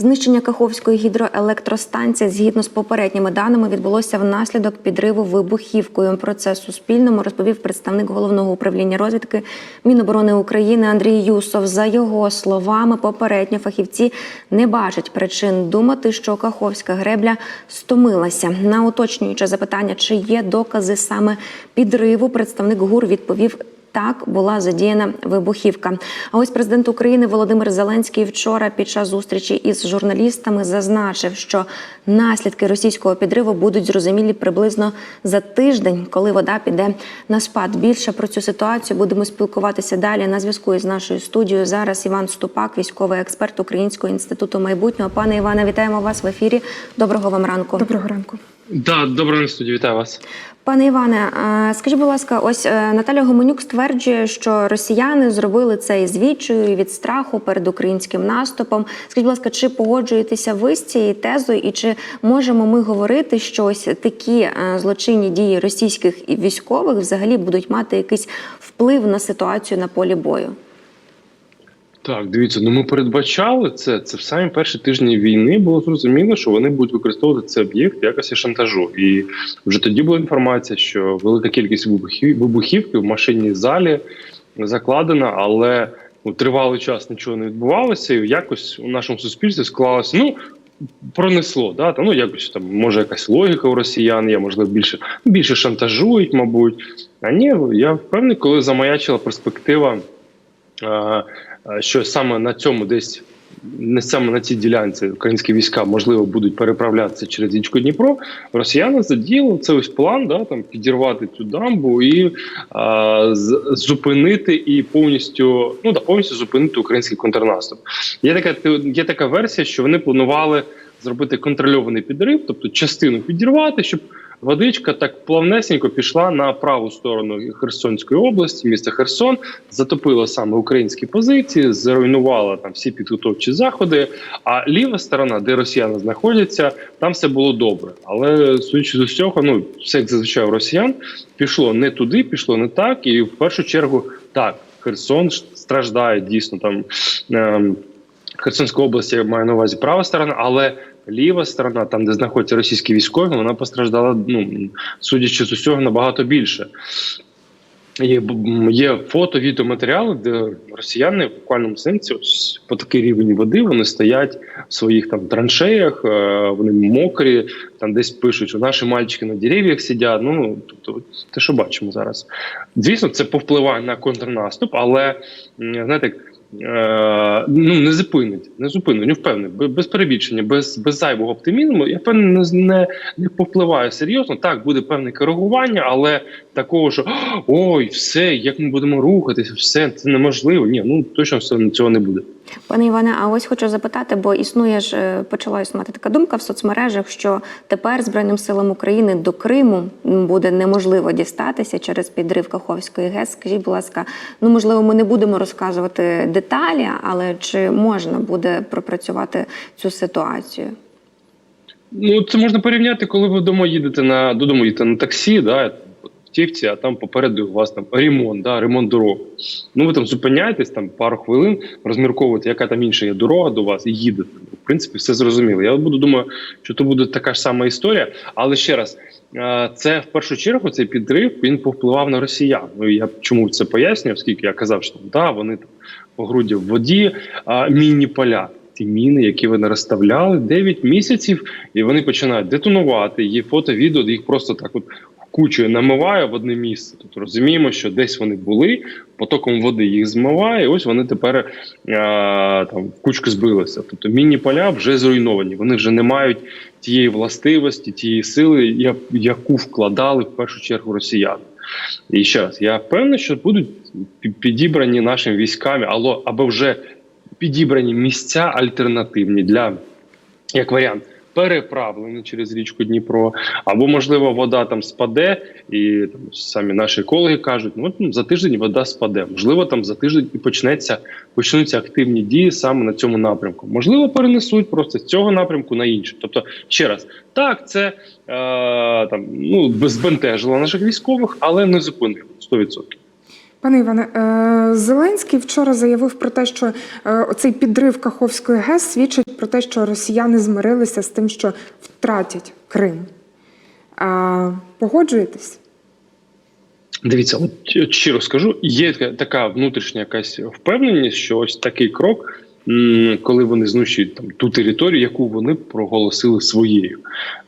Знищення Каховської гідроелектростанції, згідно з попередніми даними, відбулося внаслідок підриву вибухівкою. Про це Суспільному розповів представник головного управління розвідки Міноборони України Андрій Юсов. За його словами, попередньо фахівці не бачать причин думати, що Каховська гребля стомилася. На уточнююче запитання, чи є докази саме підриву, представник ГУР відповів. Так була задіяна вибухівка. А ось президент України Володимир Зеленський вчора під час зустрічі із журналістами зазначив, що наслідки російського підриву будуть зрозумілі приблизно за тиждень, коли вода піде на спад. Більше про цю ситуацію будемо спілкуватися далі. На зв'язку із нашою студією зараз Іван Ступак, військовий експерт Українського інституту майбутнього. Пане Іване, вітаємо вас в ефірі. Доброго вам ранку. Доброго ранку. Да, доброго студії, вітаю вас. Пане Іване, скажіть, будь ласка, ось е, Наталя Гомонюк стверджує, що росіяни зробили це із відчаю від страху перед українським наступом. Скажіть, будь ласка, чи погоджуєтеся ви з цією тезою, і чи можемо ми говорити, що ось такі е, злочинні дії російських військових взагалі будуть мати якийсь вплив на ситуацію на полі бою? Так, дивіться, ну ми передбачали це. Це в самі перші тижні війни було зрозуміло, що вони будуть використовувати цей об'єкт якості шантажу. І вже тоді була інформація, що велика кількість вибухів вибухівки в машинній залі закладена, але ну, тривалий час нічого не відбувалося, і якось у нашому суспільстві склалося. Ну пронесло, да там ну якось там може якась логіка у росіян є, можливо, більше більше шантажують, мабуть. А ні, я впевнений, коли замаячила перспектива. Е, що саме на цьому десь не саме на цій ділянці українські війська можливо будуть переправлятися через річку Дніпро. Росіяни задіяли це ось план, да там підірвати цю дамбу і а, з- зупинити і повністю ну да повністю зупинити український контрнаступ. Є така є така версія, що вони планували зробити контрольований підрив, тобто частину підірвати, щоб водичка так плавнесенько пішла на праву сторону Херсонської області, міста Херсон, затопила саме українські позиції, зруйнувала там всі підготовчі заходи. А ліва сторона, де росіяни знаходяться, там все було добре. Але судячи з усього, ну все як зазвичай росіян пішло не туди, пішло не так. І в першу чергу так Херсон страждає дійсно там. Ем, Херсонська область я маю на увазі права сторона, але ліва сторона, там де знаходяться російські військові, вона постраждала, ну судячи з усього, набагато більше. Є, є фото, відеоматеріали, де росіяни в буквальному сенсі ось по такий рівень води вони стоять в своїх там траншеях, е, вони мокрі, там десь пишуть, що наші мальчики на дерев'ях сидять. Ну тобто, те, що бачимо зараз. Звісно, це повпливає на контрнаступ, але знаєте. Е, ну не зупинить, не зупинить, не впевнений, без перебільшення, без, без зайвого оптимізму. Я впевнений, не, з- не, не повпливає серйозно. Так, буде певне коригування, але такого, що ой, все, як ми будемо рухатися, все це неможливо. Ні, ну точно все цього не буде. Пане Іване, а ось хочу запитати, бо існує ж е, почала існувати така думка в соцмережах, що тепер Збройним силам України до Криму буде неможливо дістатися через підрив Каховської ГЕС. Скажіть, будь ласка, ну можливо, ми не будемо розказувати деталі, але чи можна буде пропрацювати цю ситуацію? Ну це можна порівняти, коли ви додому їдете на додому їдете на таксі, да, в а там попереду у вас там ремонт, да, ремонт дорог. Ну ви там зупиняєтесь там пару хвилин, розмірковуєте, яка там інша є дорога до вас, і їдете. В принципі, все зрозуміло. Я буду думаю, що то буде така ж сама історія. Але ще раз, це в першу чергу цей підрив він повпливав на росіян. Ну я чому це пояснюю, оскільки я казав, що да, вони там груді в воді, а мінні поля. Ті міни, які вони розставляли 9 місяців, і вони починають детонувати. Є фото, відео, їх просто так от кучою намиває в одне місце. Тобто розуміємо, що десь вони були, потоком води їх змиває. і Ось вони тепер е, там в кучку збилися. Тобто мінні поля вже зруйновані. Вони вже не мають тієї властивості, тієї сили, яку вкладали в першу чергу росіяни. І ще раз, я впевнений, що будуть підібрані нашим військами, або, вже підібрані місця альтернативні для як варіант. Переправлені через річку Дніпро, або можливо вода там спаде, і там самі наші екологи кажуть, ну от, за тиждень вода спаде. Можливо, там за тиждень і почнеться почнуться активні дії саме на цьому напрямку. Можливо, перенесуть просто з цього напрямку на інший. Тобто, ще раз, так, це е, там ну збентежило наших військових, але не зупинило 100%. Пане Іване, е, Зеленський вчора заявив про те, що цей оцей підрив Каховської ГЕС свідчить про те, що росіяни змирилися з тим, що втратять Крим. Погоджуєтесь? Дивіться, от щиро скажу, є така- внутрішня якась впевненість, що ось такий крок, коли вони знищують там ту територію, яку вони проголосили своєю.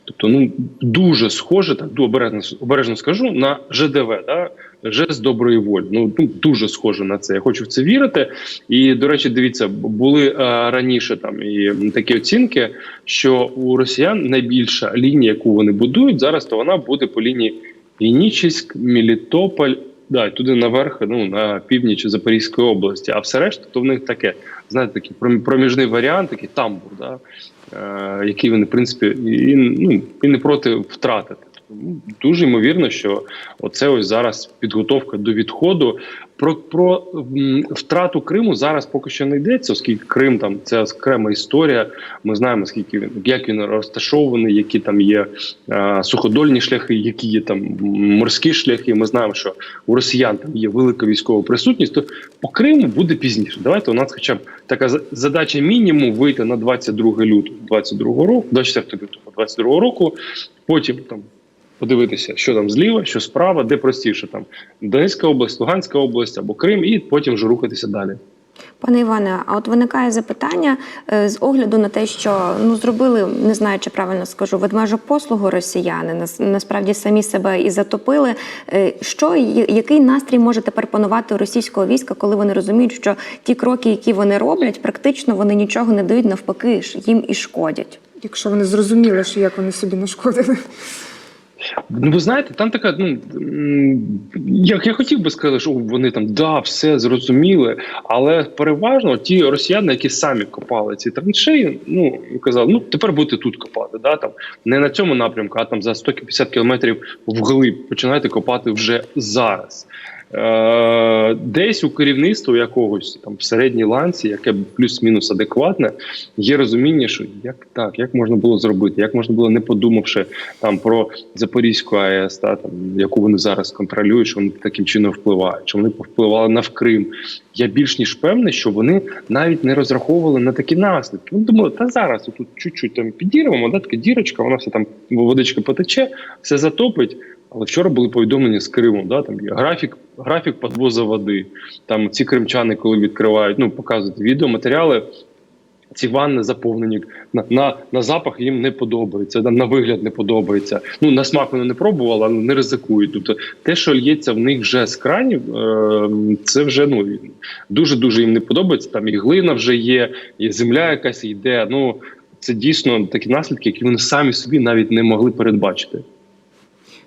Тобто, ну дуже схоже, так обережно, обережно скажу, на ЖДВ, да? жест доброї волі. Ну, ну дуже схоже на це. Я хочу в це вірити. І до речі, дивіться, були е, раніше там і такі оцінки, що у росіян найбільша лінія, яку вони будують зараз, то вона буде по лінії Генічеськ, Мелітополь, да, туди наверх, ну на північ Запорізької області. А все решта, то в них таке, знаєте, такий пром- проміжний варіант, такий тамбур, да, е, який вони, в принципі, і, ну, і не проти втратити. Дуже ймовірно, що оце ось зараз підготовка до відходу. Про, про втрату Криму зараз поки що не йдеться, оскільки Крим там це окрема історія. Ми знаємо, скільки він як він розташований, які там є е, суходольні шляхи, які є там морські шляхи. Ми знаємо, що у росіян там є велика військова присутність. То по Криму буде пізніше. Давайте у нас, хоча б така задача мінімум вийти на 22 лютого 22 року, 24 лютого 22 року. Потім там подивитися, що там зліва, що справа, де простіше там Донецька область, Луганська область або Крим, і потім вже рухатися далі. Пане Іване, а от виникає запитання е, з огляду на те, що ну зробили, не знаю, чи правильно скажу, ведмежу послугу росіяни. нас- Насправді самі себе і затопили. Е, Що який настрій може тепер панувати у російського війська, коли вони розуміють, що ті кроки, які вони роблять, практично вони нічого не дають, навпаки, ж їм і шкодять. Якщо вони зрозуміли, що як вони собі нашкодили. Ну, ви знаєте, там така, ну як я хотів би сказати, що вони там да, все зрозуміли, але переважно ті росіяни, які самі копали ці траншеї, ну казали, ну тепер будете тут копати. Да, там не на цьому напрямку, а там за 150 кілометрів вглиб починайте копати вже зараз. Е, десь у керівництва якогось там в середній ланці, яке плюс-мінус адекватне, є розуміння, що як так, як можна було зробити, як можна було не подумавши там про Запорізьку АЕС, та там яку вони зараз контролюють, що вони таким чином впливають, що вони повпливали на Крим. Я більш ніж певний, що вони навіть не розраховували на такі наслідки. Вони думали, та зараз тут чуть-чуть там підірвемо, да, така дірочка, вона все там водичка потече, все затопить. Але вчора були повідомлення з Криму, да, там є графік, графік подвозу води. Там ці кримчани, коли відкривають, ну показують відеоматеріали, ці ванни заповнені на, на, на запах їм не подобається, на, на вигляд не подобається. Ну на смак вони не пробували, але не ризикують. Тобто те, що лється в них вже з кранів, е, це вже ну дуже дуже їм не подобається. Там і глина вже є, і земля якась йде. Ну це дійсно такі наслідки, які вони самі собі навіть не могли передбачити.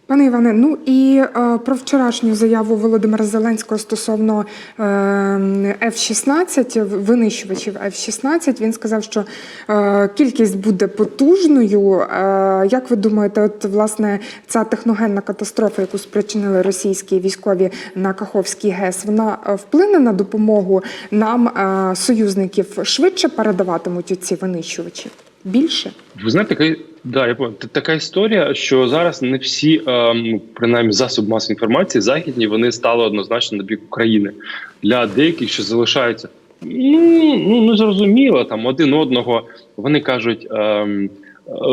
Пане Іване, ну і е, про вчорашню заяву Володимира Зеленського стосовно е, F-16, винищувачів F-16, він сказав, що е, кількість буде потужною. Е, як ви думаєте, от власне ця техногенна катастрофа, яку спричинили російські військові на Каховській ГЕС, вона е, вплине на допомогу нам, е, союзників, швидше передаватимуть ці винищувачі? Більше? Ви знаєте, да, я пам'ятаю, така історія, що зараз не всі, е, принаймні, засоби масової інформації західні, вони стали однозначно на бік України. Для деяких, що залишаються, ну, ну зрозуміло, там один одного. Вони кажуть, ем,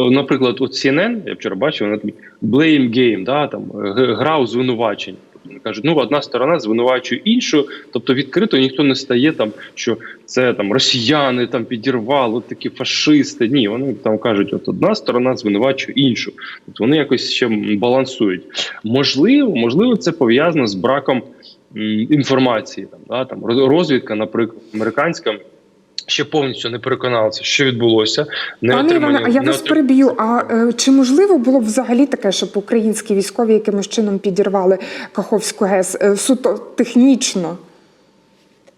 наприклад, от CNN, я вчора бачив, вона blame game, да, там гра у звинувачень. Кажуть, ну одна сторона звинувачує іншу, тобто відкрито ніхто не стає там, що це там росіяни там підірвали, такі фашисти. Ні, вони там кажуть, от одна сторона звинувачує іншу. Тобто вони якось ще балансують. Можливо, можливо, це пов'язано з браком інформації. Там да там розвідка, наприклад, американська. Ще повністю не переконалася, що відбулося. Не Пане Іване, а я вас отрим- переб'ю. А е, чи можливо було б взагалі таке, щоб українські військові якимось чином підірвали Каховську ГЕС е, суто технічно?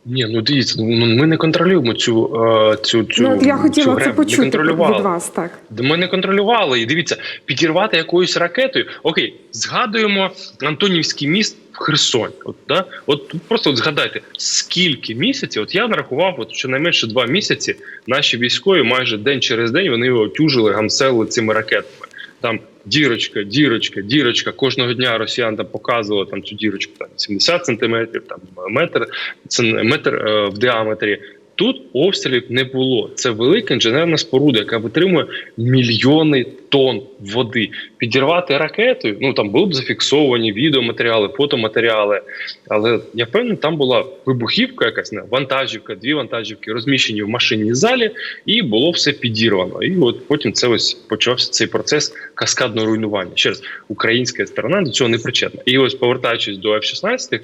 Ні, ну дивіться, ну ми не контролюємо цю е, цю цю. ну, я цю хотіла гребу. це Не почути контролювали. від вас, так. Ми не контролювали. І дивіться, підірвати якоюсь ракетою. Окей, згадуємо Антонівський міст в Херсоні. От да, от просто от згадайте, скільки місяців. От я нарахував, от щонайменше два місяці наші військові майже день через день вони його тюжили, гамселили цими ракетами. Там дірочка, дірочка, дірочка. Кожного дня росіян там показували там цю дірочку там 70 сантиметрів, там метр, це метр е, в діаметрі. Тут обстрілів не було. Це велика інженерна споруда, яка витримує мільйони тонн води. Підірвати ракетою, ну там були б зафіксовані відеоматеріали, фотоматеріали. Але я впевнений, там була вибухівка, якась не вантажівка, дві вантажівки розміщені в машинній залі, і було все підірвано. І от потім це ось почався цей процес каскадного руйнування. Ще раз, українська сторона до цього не причетна. І ось повертаючись до F-16,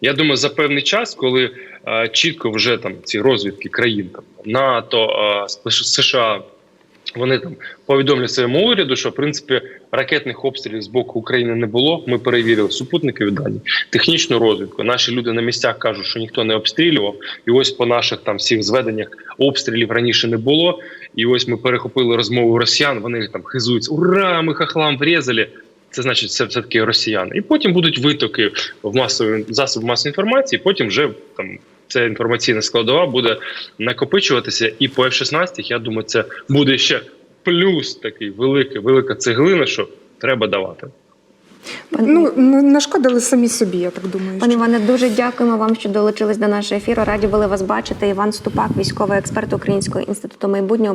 я думаю, за певний час, коли е, чітко вже там ці розвідки країн там НАТО, е, США. Вони там повідомлять своєму уряду, що в принципі ракетних обстрілів з боку України не було. Ми перевірили супутникові дані, технічну розвідку. Наші люди на місцях кажуть, що ніхто не обстрілював. І ось по наших там всіх зведеннях обстрілів раніше не було. І ось ми перехопили розмову росіян. Вони там хизуються: Ура! Ми хахлам врізали. Це значить, це все таки росіяни. І потім будуть витоки в масові засоби масової інформації. Потім вже там ця інформаційна складова буде накопичуватися. І по F-16, я думаю, це буде ще плюс такий великий, велика цеглина, що треба давати. Пане, Ну, нашкодили самі собі, я так думаю. пане що. Іване, дуже дякуємо вам, що долучились до нашого ефіру. Раді були вас бачити. Іван Ступак, військовий експерт Українського інституту майбутнього.